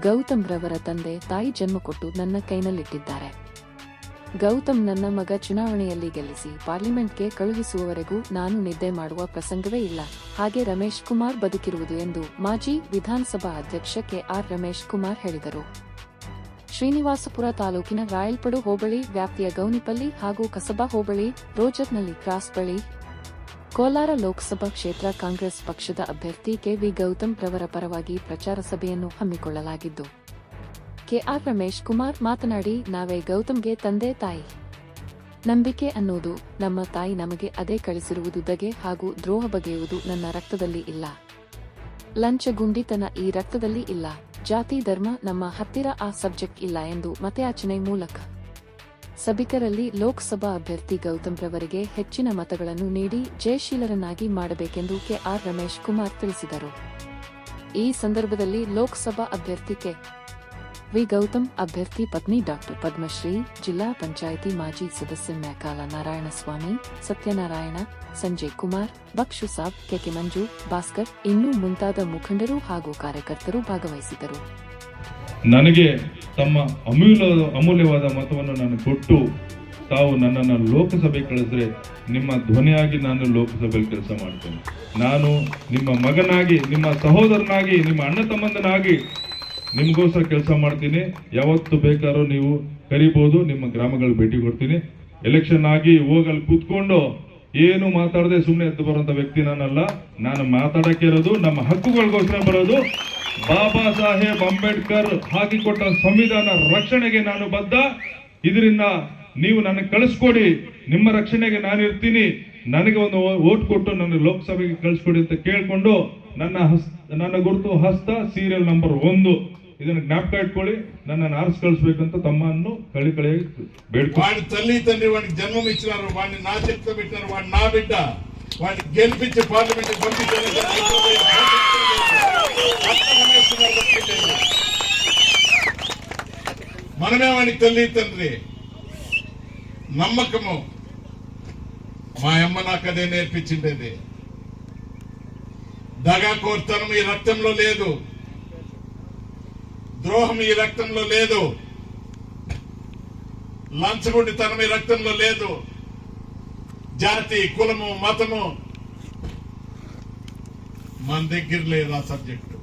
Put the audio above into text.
ಗೌತಮ್ ರವರ ತಂದೆ ತಾಯಿ ಜನ್ಮ ಕೊಟ್ಟು ನನ್ನ ಕೈನಲ್ಲಿಟ್ಟಿದ್ದಾರೆ. ಗೌತಮ್ ನನ್ನ ಮಗ ಚುನಾವಣೆಯಲ್ಲಿ ಗೆಲ್ಲಿಸಿ ಪಾರ್ಲಿಮೆಂಟ್ಗೆ ಕಳುಹಿಸುವವರೆಗೂ ನಾನು ನಿದ್ದೆ ಮಾಡುವ ಪ್ರಸಂಗವೇ ಇಲ್ಲ. ಹಾಗೆ ರಮೇಶ್ ಕುಮಾರ್ ಬದುಕಿರುವುದು ಎಂದು ಮಾಜಿ ವಿಧಾನಸಭಾ ಅಧ್ಯಕ್ಷ ಕೆ ಆರ್ ರಮೇಶ್ ಕುಮಾರ್ ಹೇಳಿದರು. ಶ್ರೀನಿವಾಸಪುರ ತಾಲೂಕಿನ ರಾಯಲ್ಪಡು ಹೋಬಳಿ ವ್ಯಾಪ್ತಿಯ ಗೌನಿಪಲ್ಲಿ ಹಾಗೂ ಕಸಬಾ ಹೋಬಳಿ, ರೋಜರ್ನಲ್ಲಿ ಕ್ರಾಸ್ ಬಳಿ ಕೋಲಾರ ಲೋಕಸಭಾ ಕ್ಷೇತ್ರ ಕಾಂಗ್ರೆಸ್ ಪಕ್ಷದ ಅಭ್ಯರ್ಥಿ ಕೆವಿ ಗೌತಮ್ ರವರ ಪರವಾಗಿ ಪ್ರಚಾರ ಸಭೆಯನ್ನು ಹಮ್ಮಿಕೊಳ್ಳಲಾಗಿದ್ದು ಕೆಆರ್ ರಮೇಶ್ ಕುಮಾರ್ ಮಾತನಾಡಿ, ನಾವೇ ಗೌತಮ್ಗೆ ತಂದೆ ತಾಯಿ. ನಂಬಿಕೆ ಅನ್ನೋದು ನಮ್ಮ ತಾಯಿ ನಮಗೆ ಅದೇ ಕಳಿಸಿರುವುದು ದಗೆ ಹಾಗೂ ದ್ರೋಹ ಬಗೆಯುವುದು ನನ್ನ ರಕ್ತದಲ್ಲಿ ಇಲ್ಲ. ಲಂಚ ಗುಂಡಿತನ ಈ ರಕ್ತದಲ್ಲಿ ಇಲ್ಲ. ಜಾತಿ, ಧರ್ಮ, ನಮ್ಮ ಹತ್ತಿರ ಆ ಸಬ್ಜೆಕ್ಟ್ ಇಲ್ಲ ಎಂದು ಮತಯಾಚನೆ ಮೂಲಕ ಸಭಿಕರಲ್ಲಿ ಲೋಕಸಭಾ ಅಭ್ಯರ್ಥಿ ಗೌತಮ್ ರವರಿಗೆ ಹೆಚ್ಚಿನ ಮತಗಳನ್ನು ನೀಡಿ ಜಯಶೀಲರನ್ನಾಗಿ ಮಾಡಬೇಕೆಂದು ಕೆಆರ್ ರಮೇಶ್ ಕುಮಾರ್ ತಿಳಿಸಿದರು. ಈ ಸಂದರ್ಭದಲ್ಲಿ ಲೋಕಸಭಾ ಅಭ್ಯರ್ಥಿ ಕೆ. ವಿ. ಗೌತಮ್, ಅಭ್ಯರ್ಥಿ ಪತ್ನಿ ಡಾಕ್ಟರ್ ಪದ್ಮಶ್ರೀ, ಜಿಲ್ಲಾ ಪಂಚಾಯಿತಿ ಮಾಜಿ ಸದಸ್ಯ ಮ್ಯಾಕಾಲ ನಾರಾಯಣಸ್ವಾಮಿ, ಸತ್ಯನಾರಾಯಣ, ಸಂಜಯ್ ಕುಮಾರ್, ಬಕ್ಷು ಸಾಬ್ ಕೆಕೆ ಮಂಜು, ಭಾಸ್ಕರ್ ಇನ್ನೂ ಮುಂತಾದ ಮುಖಂಡರು ಹಾಗೂ ಕಾರ್ಯಕರ್ತರು ಭಾಗವಹಿಸಿದರು ನನಗೆ ತಮ್ಮ ಅಮೂಲ್ಯ ಅಮೂಲ್ಯವಾದ ಮತವನ್ನು ನಾನು ಕೊಟ್ಟು ತಾವು ನನ್ನನ್ನು ಲೋಕಸಭೆ ಕಳಿಸಿದ್ರೆ ನಿಮ್ಮ ಧ್ವನಿಯಾಗಿ ನಾನು ಲೋಕಸಭೆಯಲ್ಲಿ ಕೆಲಸ ಮಾಡ್ತೇನೆ. ನಾನು ನಿಮ್ಮ ಮಗನಾಗಿ, ನಿಮ್ಮ ಸಹೋದರನಾಗಿ, ನಿಮ್ಮ ಅಣ್ಣ ತಮ್ಮಂದನಾಗಿ ನಿಮಗೋಸ್ಕರ ಕೆಲಸ ಮಾಡ್ತೀನಿ. ಯಾವತ್ತು ಬೇಕಾದ್ರೂ ನೀವು ಕರಿಬೋದು, ನಿಮ್ಮ ಗ್ರಾಮಗಳಿಗೆ ಭೇಟಿ ಕೊಡ್ತೀನಿ. ಎಲೆಕ್ಷನ್ ಆಗಿ ಹೋಗಲ್ಲಿ ಕೂತ್ಕೊಂಡು ಏನು ಮಾತಾಡದೆ ಸುಮ್ಮನೆ ಎದ್ದು ಬರುವಂತ ವ್ಯಕ್ತಿ ನಾನಲ್ಲ. ನಾನು ಮಾತಾಡಕ್ಕೆ ಇರೋದು, ನಮ್ಮ ಹಕ್ಕುಗಳಿಗೋಸ್ಕರ ಬರೋದು. ಬಾಬಾ ಸಾಹೇಬ್ ಅಂಬೇಡ್ಕರ್ ಹಾಕಿಕೊಟ್ಟ ಸಂವಿಧಾನ ರಕ್ಷಣೆಗೆ ನಾನು ಬದ್ಧ ಇದರಿಂದ ನೀವು ನನಗೆ ಕಳಿಸ್ಕೊಡಿ ನಿಮ್ಮ ರಕ್ಷಣೆಗೆ ನಾನು ಇರ್ತೀನಿ ನನಗೆ ಒಂದು ಓಟ್ ಕೊಟ್ಟು ನನ್ನ ಲೋಕಸಭೆಗೆ ಕಳಿಸ್ಕೊಡಿ ಅಂತ ಕೇಳ್ಕೊಂಡು ನನ್ನ ಹಸ್ ನನ್ನ ಗುರುತು ಹಸ್ತ ಸೀರಿಯಲ್ ನಂಬರ್ ಒಂದು ಇದನ್ನ ಜ್ಞಾಪಕ ಇಟ್ಕೊಳ್ಳಿ నన్ను ఆర్స్ కలుసుకుంటూ తమ్మను కళి కళి ಬೇಡ್ಕೊ వాడి తల్లి తండ్రి వాడికి జన్మం ఇచ్చినారు వాడిని నా చేతితో పెట్టినారు వాడు నా బిడ్డ వాడిని గెలిపించి పార్లమెంట్ పంపించారు మనమే తల్లి తండ్రి. నమ్మకము. మా అమ్మ నాకు అదే నేర్పించిండేది. దగా కోర్తనం ఈ రక్తంలో లేదు. ద్రోహం ఈ రక్తంలో లేదు. లంచగొండితనం ఈ రక్తంలో లేదు. జాతి కులము మతము. మన దగ్గర లేదు ఆ సబ్జెక్ట్.